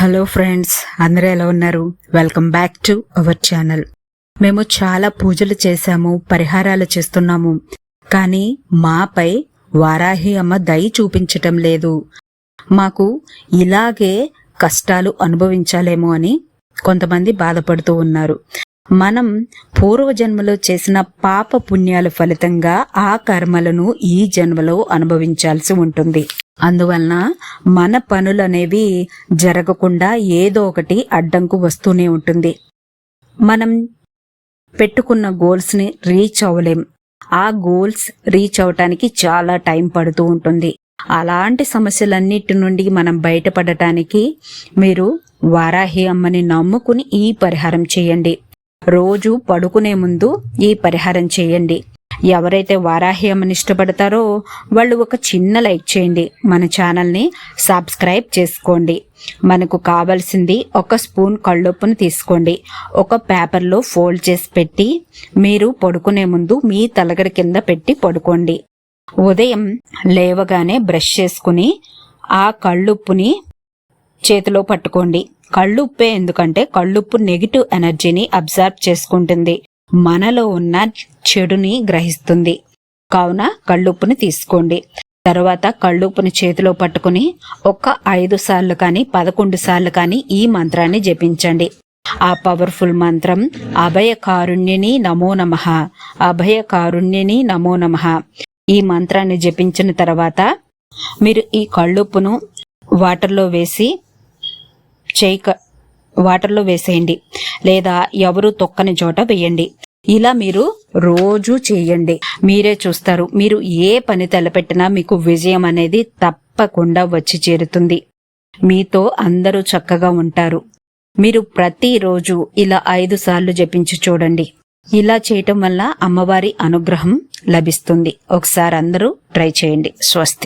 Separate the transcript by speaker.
Speaker 1: Hello friends అందరూ ఎలా ఉన్నారు? Welcome back to our channel. మేము చాలా పూజలు చేశాము పరిహారాలు చేస్తున్నాము. కానీ మాపై వారాహి అమ్మ దయ చూపించటం లేదు. మాకు ఇలాగే కష్టాలు అనుభవించాలేమో అని కొంతమంది బాధపడుతూ ఉన్నారు. మనం పూర్వజన్మలో చేసిన పాప పుణ్యాల ఫలితంగా ఆ కర్మలను ఈ జన్మలో అనుభవించాల్సి ఉంటుంది. అందువలన మన పనులు అనేవి జరగకుండా ఏదో ఒకటి అడ్డంకు వస్తూనే ఉంటుంది. మనం పెట్టుకున్న గోల్స్ని రీచ్ అవ్వలేం. ఆ గోల్స్ రీచ్ అవటానికి చాలా టైం పడుతూ ఉంటుంది. అలాంటి సమస్యలన్నిటి నుండి మనం బయటపడటానికి మీరు వారాహి అమ్మని నమ్ముకుని ఈ పరిహారం చేయండి. రోజు పడుకునే ముందు ఈ పరిహారం చేయండి. ఎవరైతే వారాహి అమ్మని ఇష్టపడతారో వాళ్ళు ఒక చిన్న లైక్ చేయండి. మన ఛానల్ని సబ్స్క్రైబ్ చేసుకోండి. మనకు కావాల్సింది ఒక స్పూన్ కళ్ళొప్పును తీసుకోండి. ఒక పేపర్లో ఫోల్డ్ చేసి పెట్టి మీరు పడుకునే ముందు మీ తలగడ కింద పెట్టి పడుకోండి. ఉదయం లేవగానే బ్రష్ చేసుకుని ఆ కళ్ళుప్పుని చేతిలో పట్టుకోండి. కళ్ళుప్పే ఎందుకంటే కళ్ళుప్పు నెగిటివ్ ఎనర్జీని అబ్జర్వ్ చేసుకుంటుంది. మనలో ఉన్న చెడుని గ్రహిస్తుంది. కావున కళ్ళుప్పుని తీసుకోండి. తర్వాత కళ్ళుప్పుని చేతిలో పట్టుకుని ఒక ఐదు సార్లు కానీ పదకొండు సార్లు కానీ ఈ మంత్రాన్ని జపించండి. ఆ పవర్ఫుల్ మంత్రం అభయ కారుణ్యని నమో నమ అభయ కారుణ్యని నమో నమ. ఈ మంత్రాన్ని జపించిన తర్వాత మీరు ఈ కళ్ళుప్పును వాటర్లో వేసి చేయి వాటర్లో వేసేయండి. లేదా ఎవరు తొక్కని చోట వేయండి. ఇలా మీరు రోజు చేయండి. మీరే చూస్తారు. మీరు ఏ పని తలపెట్టినా మీకు విజయం అనేది తప్పకుండా వచ్చి చేరుతుంది. మీతో అందరూ చక్కగా ఉంటారు. మీరు ప్రతిరోజు ఇలా ఐదు సార్లు జపించి చూడండి. ఇలా చేయటం వల్ల అమ్మవారి అనుగ్రహం లభిస్తుంది. ఒకసారి అందరూ ట్రై చేయండి. స్వస్తి.